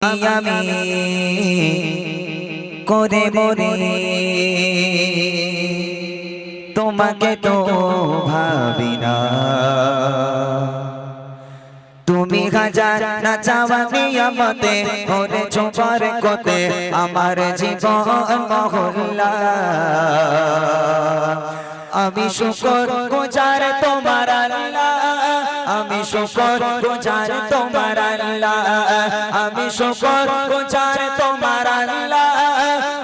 আমি করে মরে তোমাকে তো ভাবি না। তুমি হাজার না চাওয়া নিয়ামতে ওরে ছোপার কোতে আমার জীবন মহল্লা। আমি শুকর গুজার তোমার আল্লাহ। আমি শুকর গুজার তোমার আল্লাহ আমি শুকর গুজার তোমার আল্লাহ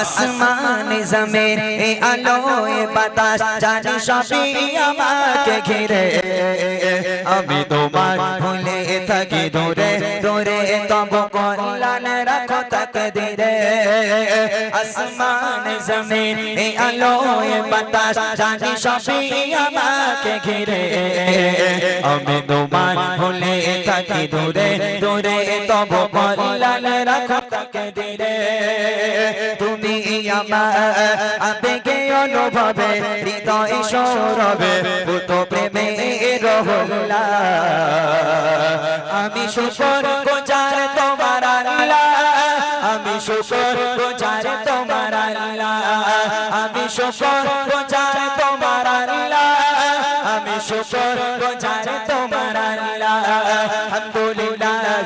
আসমান জমিন আলোয় বাতাস জানি সবই আমাকে ঘিরে। আমি তোমার ভুলে থাকি দূরে দূরে তব কল্যাণ রাখো তাকে দিরে আসমান, জমিন এ আলো বাতাস, জানি সবই আমাকে ঘিরে। আমি তোমার ভুলে থাকি দূরে দূরে তব কল্যাণ রাখো তাকে দিরে তুমি আমার আবেগে অনুভবে হৃদয় সৌরভে পুত প্রেমে রহল্লা আমি শুকর গোজার তোমার আল্লাহ, আমি শুকর গোজার তোমার আল্লাহ, আমি শুকর গোজার তোমার আমি শুকর গোজার তোমার আল্লাহ।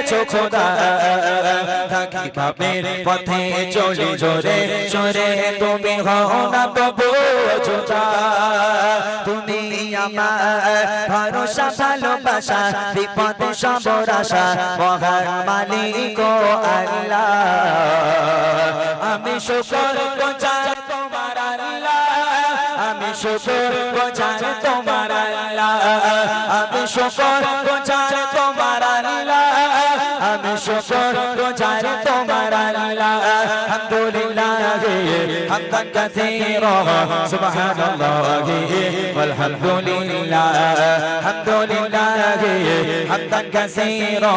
করেছ খোদা। থাকি পাবে পথে চলি জোরে সরে। তুমি হও না তবু জোদা তুমি আমার ভরসা, ভালোবাসা, বিপদে সবর আশা মহান মালিক আল্লাহ। আমি শুকর গোচার তোমার আল্লাহ। আমি শুকর গোচার তোমার আল্লাহ। আমি শুকর গোচার তোমার আল্লাহ। ہم شکر گزار تمہارا اللہ الحمدللہ حقا کثیرا سبحان اللہ والحمدللہ الحمدللہ حقا کثیرا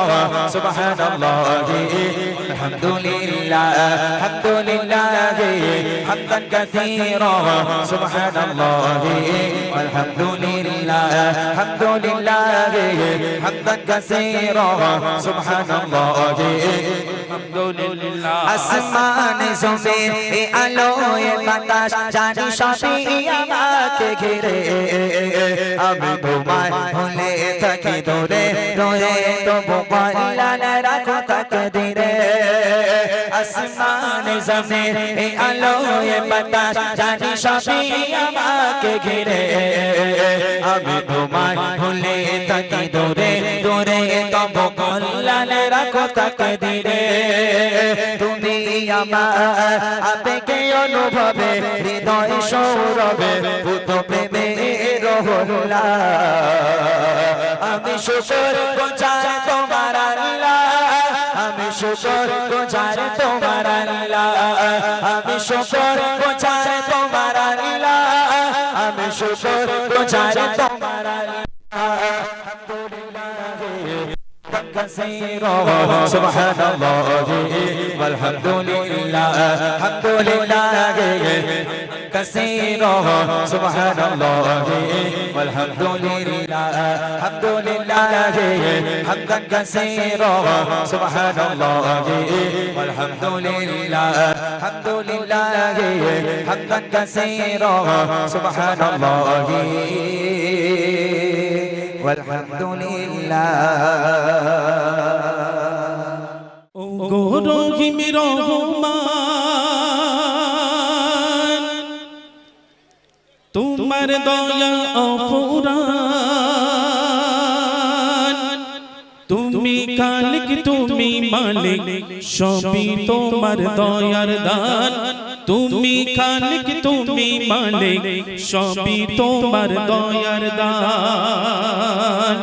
سبحان اللہ الحمدللہ الحمدللہ حقا کثیرا لله الحمد لله حمدا كثيرا سبحان الله আলহামদুলিল্লাহ আসমান জমিন এ আলো এ বাতাস জানি সবই আমাকে ঘিরে আমি তোমার ভুলে থাকি দূরে দূরে তবু কল্যাণ রাখো তাকে দিরে আসমান জমিন এ আলো এ বাতাস, জানি সবই আমাকে ঘিরে। আমি তোমার ভুলে থাকি দূরে দূরে তবু কল্যাণ রাখো তাকে তুমি আমার আবেগে অনুভবে, হৃদয় সৌরভে পুত প্রেমে রহলা। আমি শুকর গোচার তোমার আল্লাহ। আমি শুকর গোচার তোমার আল্লাহ আমি শুকর গোচার তোমার আল্লাহ আমি শুকর গোচার তোমার আল্লাহ كثيرا سبحان الله والحمد لله الحمد لله كثيرا سبحان الله والحمد لله الحمد لله حمدا كثيرا سبحان الله والحمد لله الحمد لله حمدا كثيرا سبحان الله والحمد لله ও গরহিম রহমান তোমার দয়া অফুরান। তুমি কালিক তুমি মালিক, সবই তোমার দয়ার দান। তুমি খালিক, তুমি মালিক, সবই তোমার দয়ার দান।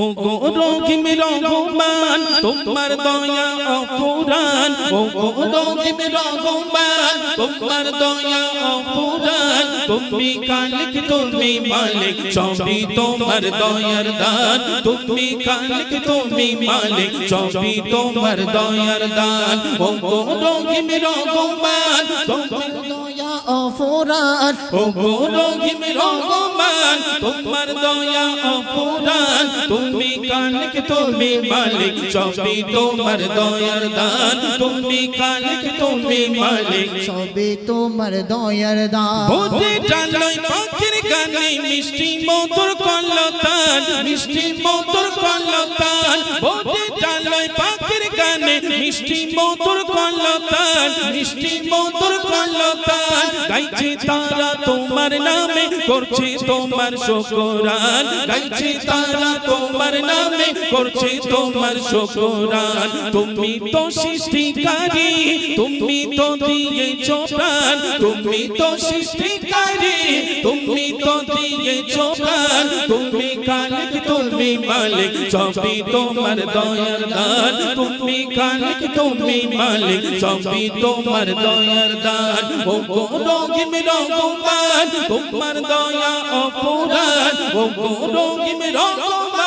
ও গো রহিম রহমান তোমার দয়া অফুরান। ও গো রহিম রহমান তোমার দয়া অফুরান। তুমি খালিক, তুমি মালিক, সবই তোমার দয়ার দান। তুমি খালিক, তুমি মালিক, সবই তোমার দয়ার দান। ও গো রহিম রহমান তোমার অফুরান ও গো রহিম রহমান তোমার দয়া অফুরান তুমি কালিক তুমি মালিক সবই তোমার দয়ার দান। তুমি কালিক তুমি মালিক সবে তোমার দয়ার দান। ভূতে টানলই পাখির গানে মিষ্টি মধুর কলতান মিষ্টি মধুর কলতান। ভূতে টানলই পাখির মিষ্টি মধুর কলতান, মিষ্টি মধুর কলতান, গাইছে তারা তোমার নামে, করছে তোমার শুকরান, গাইছে তারা তোমার নামে, করছে তোমার শুকরান। তুমি তো সৃষ্টিকারী, তুমি তো দিয়েছ প্রাণ, তুমি তো সৃষ্টিকারী, তুমি তো দিয়েছ প্রাণ। তুমি কালিক তুমি মালিক, সবই তোমার দয়ার দান। তুমি কালিক তুমি, মালিক সবই তোমার দয়ার দান। ও গো রহিম রহমান তোমার দয়া অপুরান ও গো রহিম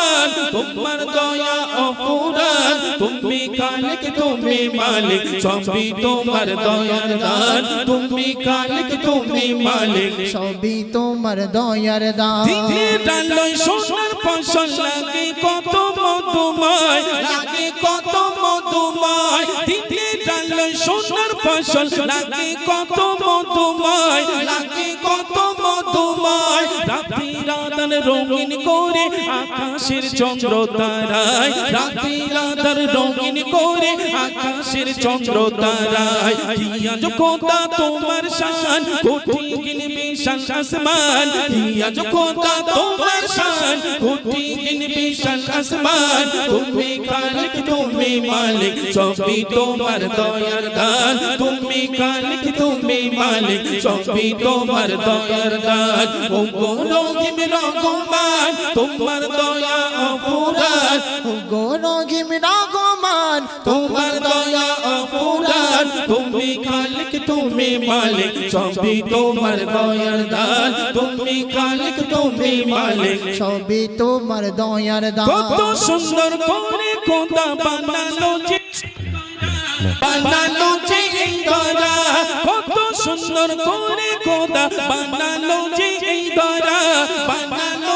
রহমান তোমার দয়া অপুরান তুমি কালিক তুমি মালিক, সবই তোমার দয়ার দান। তুমি কালিক তুমি মালিক, সবই তোমার দয়ার দান। দিনে ডালই সোনার ফসল লাগে কত মধুময়, লাগে কত মধুময়। দিনে ডালই সোনার ফসল লাগে কত মধুময়, লাগে রঙিন করে আকাশের চন্দ্র তারায়, রাতে রাতার রঙিন করে আকাশের চন্দ্র তারায়। খোদা তোমার শান কোটি গিন বিশাল আসমান কিয়া খোদা তোমার শান কোটি গিন বিশাল আসমান, তুমি খালিক, তুমি মালিক, সবই তোমার দয়ার দান। তুমি খালিক, তুমি মালিক, সবই তোমার দয়ার দান। ও রহিম রহমান তোমার দয়া অপুরান তুমি খালিক, তুমি মালিক, সবই তোমার দয়ার দান। তুমি খালিক, তুমি মালিক সবে তোমার দয়ার দান। কত সুন্দর করে কোদা বানালো যে বানালো যে এই দরা কত সুন্দর করে কোদা বানালো যে এই দরা বানালো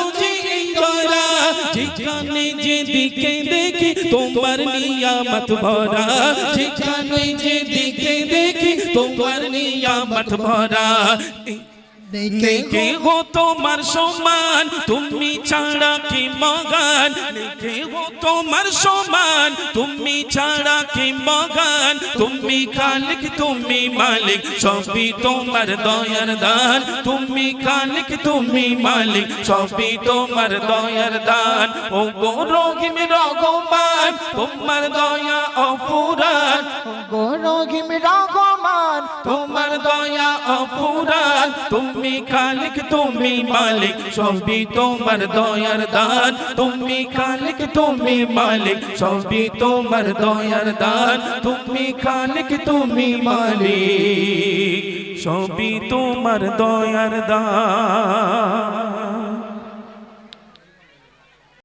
যেখানে যেদিকে দেখি তোমার নিয়ামত ভরা যেখানে যেদিকে দেখি তোমার নিয়ামত ভরা দেখে দেখে গো তোমার সমান তুমি ছাড়া কি মগান দেখে গো তোমার সমান তুমি ছাড়া কি মগান তুমি খালিক তুমি মালিক সবই তোমার দয়ার দান তুমি খালিক তুমি মালিক সবই তোমার দয়ার দান ও গো রহিম রঘমান তোমার দয়া অপুরান ও গো রহিম রহমান তোমার দয়া অপুরান তুমি খালিক, তুমি মালিক, সবই তোমার দয়ার দান। তুমি খালিক, তুমি মালিক, সবই তোমার দয়ার দান। তুমি খালিক, তুমি মালিক, সবই তোমার দয়ার দান।